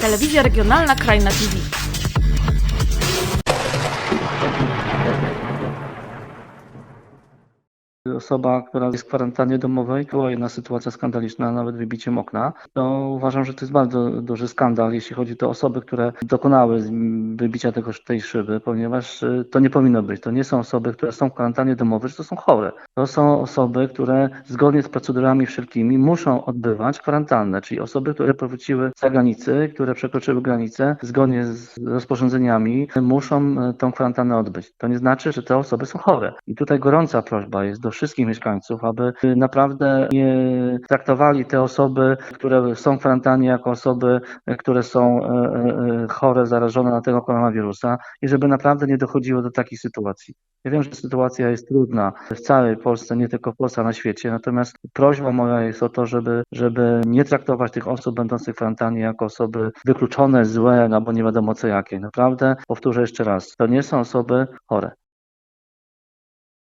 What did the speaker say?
Telewizja Regionalna Krajna TV. Osoba, która jest w kwarantannie domowej, była jedna sytuacja skandaliczna, nawet wybiciem okna, to uważam, że to jest bardzo duży skandal, jeśli chodzi o osoby, które dokonały wybicia tego, tej szyby, ponieważ y, to nie powinno być. To nie są osoby, które są w kwarantannie domowej, to są chore. To są osoby, które zgodnie z procedurami wszelkimi muszą odbywać kwarantannę, czyli osoby, które powróciły z zagranicy, które przekroczyły granicę, zgodnie z rozporządzeniami muszą y, tą kwarantannę odbyć. To nie znaczy, że te osoby są chore. I tutaj gorąca prośba jest do wszystkich mieszkańców, aby naprawdę nie traktowali te osoby, które są w kwarantannie, jako osoby, które są y, y, y, chore, zarażone na tego koronawirusa i żeby naprawdę nie dochodziło do takich sytuacji. Ja wiem, że sytuacja jest trudna w całej Polsce, nie tylko w Polsce, na świecie, natomiast prośba moja jest o to, żeby, żeby nie traktować tych osób będących w kwarantannie jako osoby wykluczone, złe, albo nie wiadomo co jakie. Naprawdę, powtórzę jeszcze raz, to nie są osoby chore.